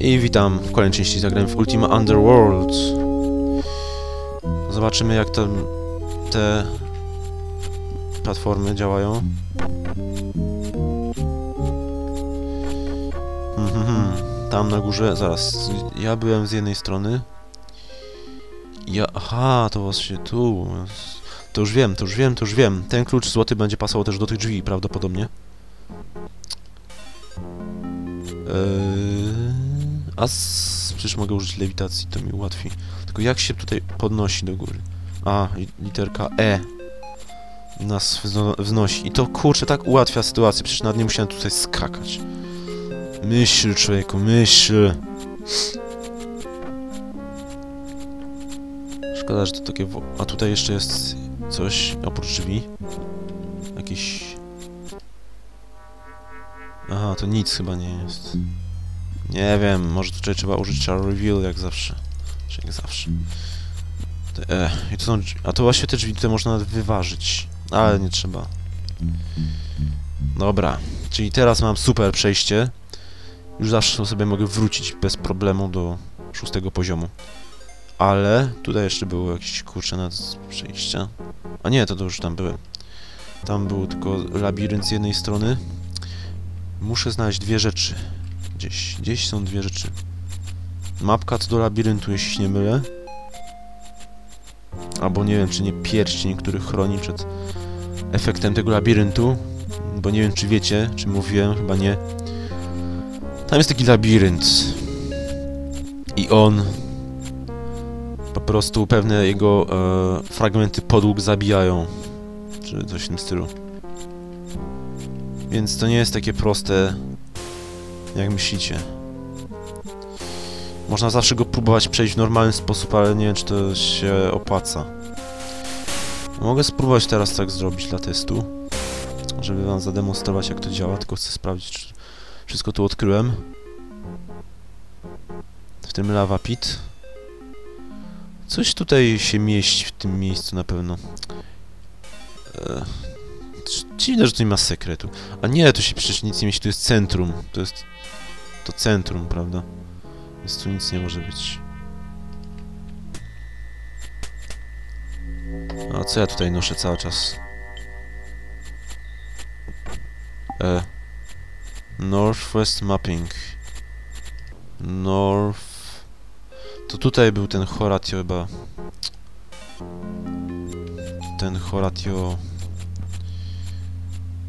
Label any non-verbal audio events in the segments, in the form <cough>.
I witam w kolejnej części zagrałem w Ultima Underworld. Zobaczymy jak tam te platformy działają. Mhm. Tam na górze, zaraz, ja byłem z jednej strony. Ja, aha, to właśnie tu. To już wiem, to już wiem, to już wiem. Ten klucz złoty będzie pasował też do tych drzwi prawdopodobnie. Eee, a s- przecież mogę użyć lewitacji, to mi ułatwi. Tylko jak się tutaj podnosi do góry? A, li- literka E nas wzno wznosi. I to kurczę tak ułatwia sytuację, przecież nad nie musiałem tutaj skakać. Myśl, człowieku, myśl. Szkoda, że to takie... A tutaj jeszcze jest coś oprócz drzwi. Jakiś... Aha, to nic chyba nie jest. Nie wiem, może tutaj trzeba użyć Char Reveal jak zawsze. Czy jak zawsze. E, i to są. A to właśnie te drzwi tutaj można nawet wyważyć. Ale nie trzeba. Dobra, czyli teraz mam super przejście. Już zawsze sobie mogę wrócić bez problemu do szóstego poziomu. Ale tutaj jeszcze było jakieś kurcze nad przejścia. A nie, to, to już tam byłem. Tam był tylko labirynt z jednej strony. Muszę znaleźć dwie rzeczy. Gdzieś, gdzieś są dwie rzeczy. Mapka co do labiryntu, jeśli się nie mylę. Albo nie wiem, czy nie pierścień, który chroni przed efektem tego labiryntu. Bo nie wiem, czy wiecie, czy mówiłem, chyba nie. Tam jest taki labirynt. I on... Po prostu pewne jego e, fragmenty podłóg zabijają. Czy coś w tym stylu. Więc to nie jest takie proste, jak myślicie. Można zawsze go próbować przejść w normalny sposób, ale nie wiem, czy to się opłaca. Mogę spróbować teraz tak zrobić dla testu, żeby wam zademonstrować, jak to działa, tylko chcę sprawdzić, czy wszystko tu odkryłem. W tym lava pit. Coś tutaj się mieści w tym miejscu na pewno. Eee, Dziwne, że tu nie ma sekretu. A nie, tu się przecież nic nie mieści, tu jest centrum. To jest... To centrum, prawda? Więc tu nic nie może być. A co ja tutaj noszę cały czas? E... Northwest Mapping. North... To tutaj był ten Horatio chyba. Ten Horatio...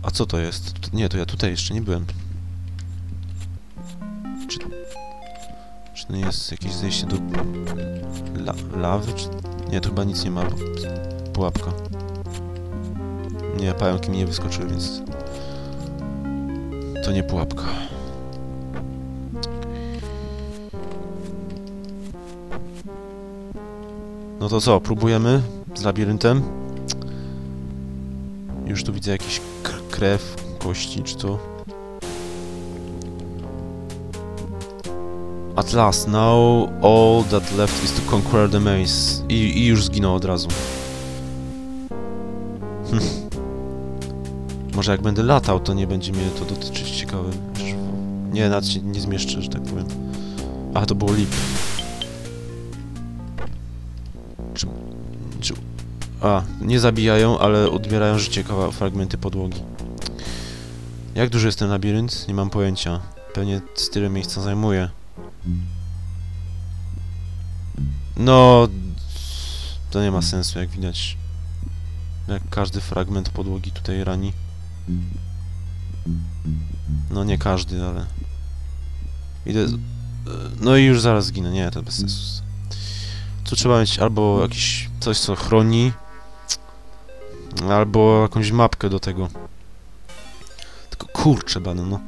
A co to jest? Nie, to ja tutaj jeszcze nie byłem. Czy, czy to jest jakieś zejście do la, lawy? Czy... Nie, to chyba nic nie ma, pułapka. Nie, pająki mi nie wyskoczyły, więc... To nie pułapka. No to co, próbujemy z labiryntem? Już tu widzę jakieś k- krew, kości czy co. At last, now all that left is to conquer the maze. I, i już zginął od razu. Hm. Może jak będę latał, to nie będzie mnie to dotyczyć ciekawe. Już- Nie, nawet się nie zmieszczę, że tak powiem. A, to było lip. Czy... Czy... A, nie zabijają, ale odbierają życie kawa fragmenty podłogi. Jak duży jest ten labirynt? Nie mam pojęcia. Pewnie z tyle miejsca zajmuje. No... To nie ma sensu, jak widać. Jak każdy fragment podłogi tutaj rani. No nie każdy, ale... Idę... No i już zaraz zginę. Nie, to bez sensu. Tu trzeba mieć albo jakiś coś, co chroni, albo jakąś mapkę do tego. Tylko kurczę, bany, no.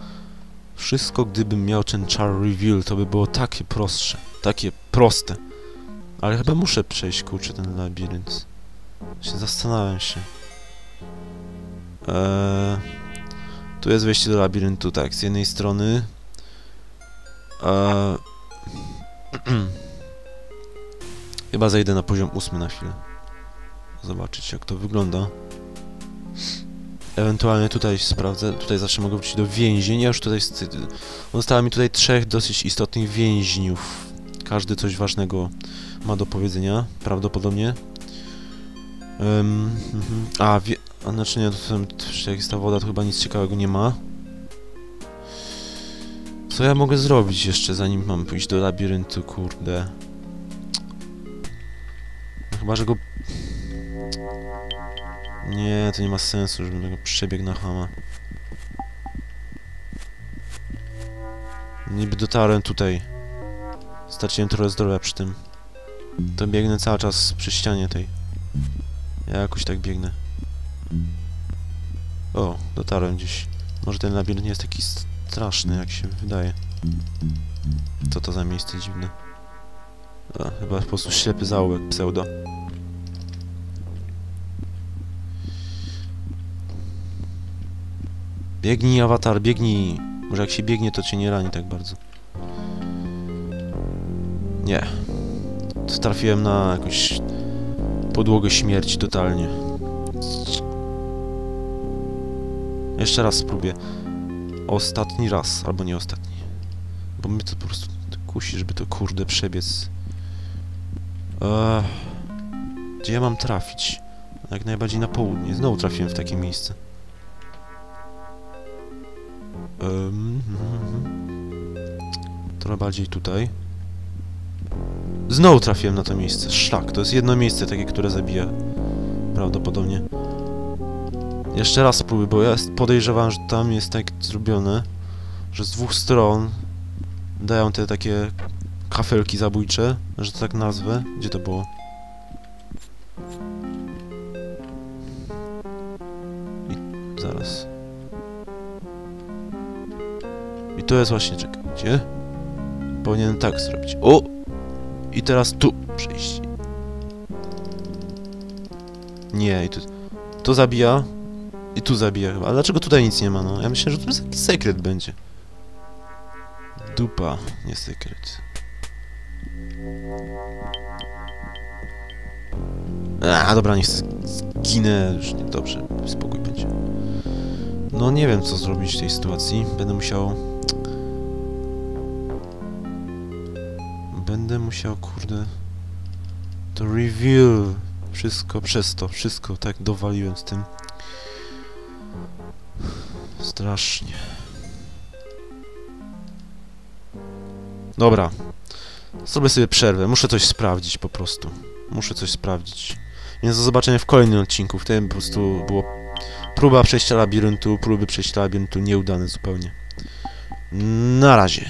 Wszystko, gdybym miał ten char reveal, to by było takie prostsze. Takie proste. Ale chyba muszę przejść, kurczę, ten labirynt. Się zastanawiam się. Eee, tu jest wejście do labiryntu, tak, z jednej strony. Eee, <clears throat> chyba zejdę na poziom ósmy na chwilę. Zobaczyć, jak to wygląda. Ewentualnie tutaj sprawdzę, tutaj zawsze mogę wrócić do więzień. Ja już tutaj... st- Zostało mi tutaj trzech dosyć istotnych więźniów. Każdy coś ważnego ma do powiedzenia, prawdopodobnie. Mhm. A, wie... A znaczy nie, to tam, jak jest ta woda, to chyba nic ciekawego nie ma. Co ja mogę zrobić jeszcze, zanim mam pójść do labiryntu, kurde? No chyba, że go... Nie, to nie ma sensu, żebym tego przebiegł na chama. Niby dotarłem tutaj. Straciłem trochę zdrowia przy tym. To biegnę cały czas przy ścianie tej. Ja jakoś tak biegnę. O, dotarłem gdzieś. Może ten labirynt nie jest taki straszny, jak się wydaje. Co to za miejsce dziwne? A, chyba po prostu ślepy zaułek pseudo. Biegnij, awatar, biegnij! Może jak się biegnie, to cię nie rani tak bardzo. Nie. To trafiłem na jakąś podłogę śmierci totalnie. Jeszcze raz spróbuję. Ostatni raz, albo nie ostatni. Bo mnie to po prostu kusi, żeby to kurde przebiec. Gdzie ja mam trafić? Jak najbardziej na południe. Znowu trafiłem w takie miejsce. Trochę bardziej tutaj. Znowu trafiłem na to miejsce. Szlak, to jest jedno miejsce takie, które zabija. Prawdopodobnie. Jeszcze raz spróbuję, bo ja podejrzewam, że tam jest tak zrobione, że z dwóch stron dają te takie kafelki zabójcze, że to tak nazwę. Gdzie to było? I zaraz. To jest właśnie, czekaj, gdzie? Powinienem tak zrobić. O! I teraz tu przejść. Nie, i tu... To zabija. I tu zabija chyba. A dlaczego tutaj nic nie ma, no? Ja myślę, że tu jest jakiś sekret będzie. Dupa, nie sekret. A, dobra, niech zginę. Już nie, dobrze, spokój będzie. No nie wiem, co zrobić w tej sytuacji. Będę musiał... Będę musiał, kurde... To reveal... Wszystko przez to, wszystko tak dowaliłem z tym. Strasznie. Dobra. Zrobię sobie przerwę. Muszę coś sprawdzić po prostu. Muszę coś sprawdzić. Więc do zobaczenia w kolejnym odcinku. W tym po prostu było próba przejścia labiryntu, próby przejścia labiryntu nieudane zupełnie. Na razie.